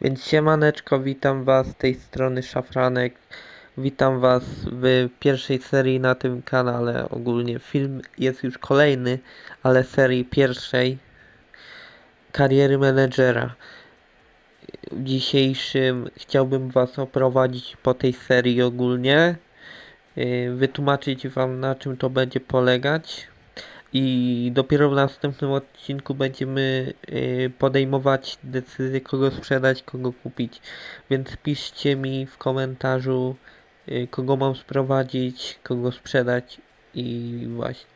Więc siemaneczko, witam was z tej strony Szafranek. Witam was w pierwszej serii na tym kanale. Ogólnie film jest już kolejny, ale serii pierwszej kariery menedżera. W dzisiejszym chciałbym was oprowadzić po tej serii ogólnie. Yy, Wytłumaczyć wam na czym to będzie polegać. I dopiero w następnym odcinku będziemy y, podejmować decyzję, kogo sprzedać, kogo kupić. Więc piszcie mi w komentarzu, y, kogo mam sprowadzić, kogo sprzedać i właśnie.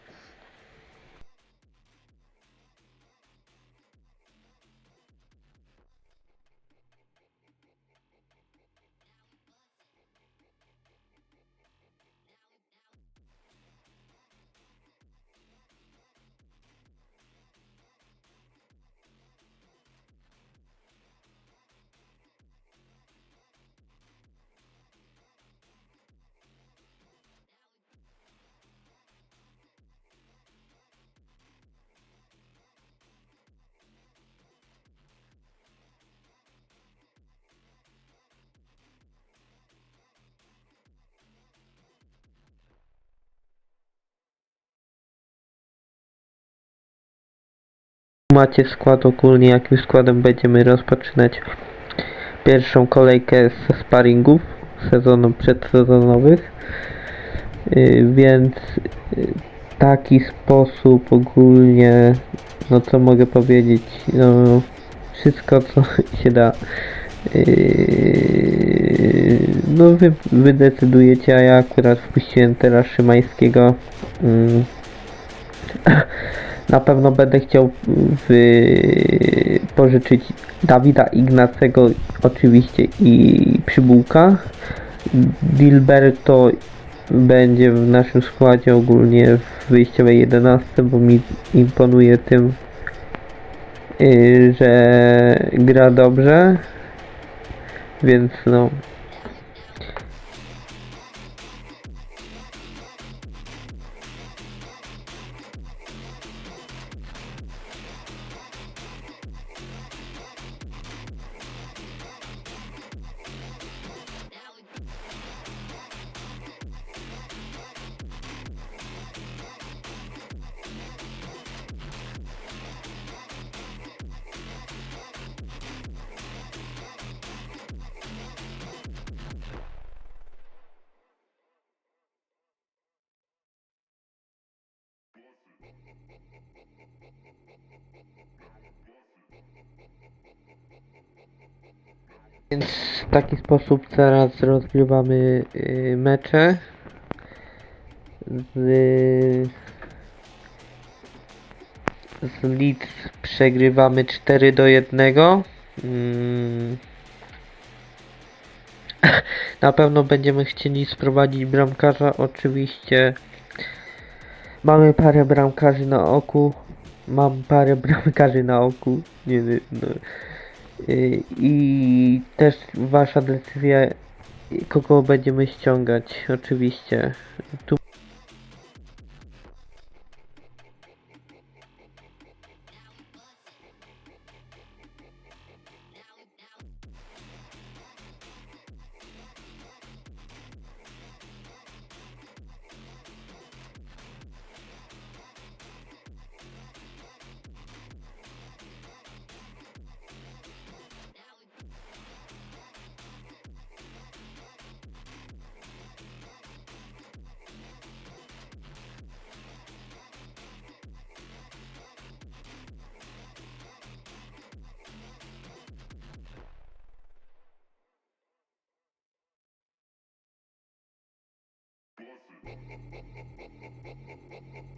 Macie skład ogólnie, jakim składem będziemy rozpoczynać pierwszą kolejkę ze sparingów sezonu przedsezonowych. Yy, więc yy, taki sposób ogólnie, no co mogę powiedzieć, no wszystko co się da. Yy, no wy, wy decydujecie, a ja akurat wpuściłem teraz Szymańskiego. Mm. Na pewno będę chciał wy... pożyczyć Dawida Ignacego oczywiście i Przybułka. Dilberto będzie w naszym składzie ogólnie w wyjściowej 11, bo mi imponuje tym, yy, że gra dobrze. Więc no. Więc w taki sposób teraz rozgrywamy y, mecze. Z, z Leeds przegrywamy 4 do 1. Mm. Na pewno będziemy chcieli sprowadzić bramkarza. Oczywiście mamy parę bramkarzy na oku. Mam parę bramkarzy na oku. Nie. No. Y, I też wasza decyzja, kogo będziemy ściągać, oczywiście. Tu Thank you.